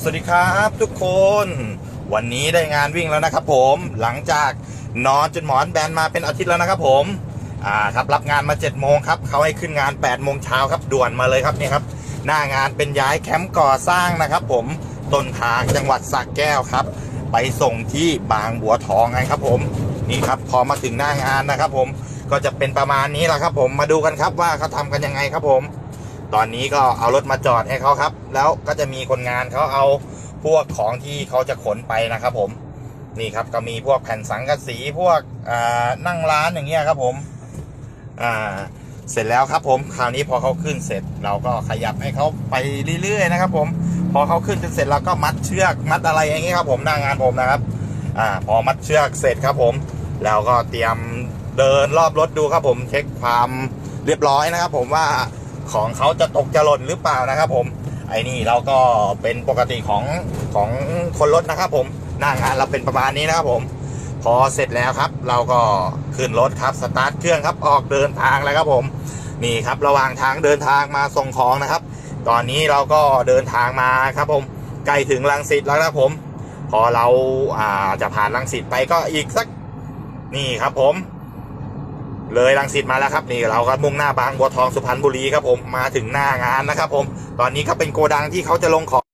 สวัสดีครับทุกคน วันนี้ได้งานวิ่งแล้วนะครับผมหลังจากนอนจนหมอนแบนมาเป็นอาทิตย์แล้วนะครับผมอ่าครับรับงานมา7จ็ดโมงครับเขาให้ขึ้นงาน8ปดโมงเช้าครับด่วนมาเลยครับนี่ครับ หน้างานเป็นย้ายแคมป์ก่อสร้างนะครับ ผมต้นทางจังหวัดสระแก้วครับ ไปส่งที่บางบัวทองไงครับผมนี่ครับพอมาถึงหน้างานนะครับ ผมก็จะเป็นประมาณนี้แหละครับ ผมมาดูกันครับว่าเขาทำกันยังไงครับผม ตอนนี้ก็เอารถมาจอดให้เขาครับ แล้วก็จะมีคนงานเขาเอาพวกของที่เขาจะขนไปนะครับ ผมนี่ครับก็มีพวกแผ่นสังกะสีพวกนั่งร้านอย่างเงี้ยครับผมเสร็จแล้วครับผมคราวนี้พอเขาขึ้นเสร็จเราก็ขยับให้เขาไปเรื่อยๆนะครับ ผมพอเขาขึ้นจนเสร็จเราก็มัดเชือกมัดอะไรอย่างเงี้ยครับ ผมหน้างานผมนะครับอ่าพอมัดเชือกเสร็จครับผมแล้วก็เตรียมเดินรอบรถดูครับผมเช็คความเรียบร้อยนะครับ ผมว่า ของเขาจะตกจะหล่นหรือเปล่านะครับ ผม ไอ้นี่เราก็เป็นปกติของของคนรถนะครับ ผมหน้างานเราเป็นประมาณนี้นะครับผม พอเสร็จแล้วครับ เราก็ขึ้นรถครับสตาร์ทเครื่องครับออกเดินทางแล้วครับผมนี่ครับระหว่างทางเดินทางมาส่งของนะครับ ตอนนี้เราก็เดินทางมาครับผมใกล้ถึงลังสิตแล้วนะครับผม พอเราอ่าจะผ่านลังสิตไปก็อีกสักนี่ครับผม เลยลังสิตมาแล้วครับนี่เราก็มุ่งหน้าบางบัวทองสุพรรณบุรีครับผมมาถึงหน้างานนะครับผมตอนนี้ก็เป็นโกดังที่เขาจะลงของ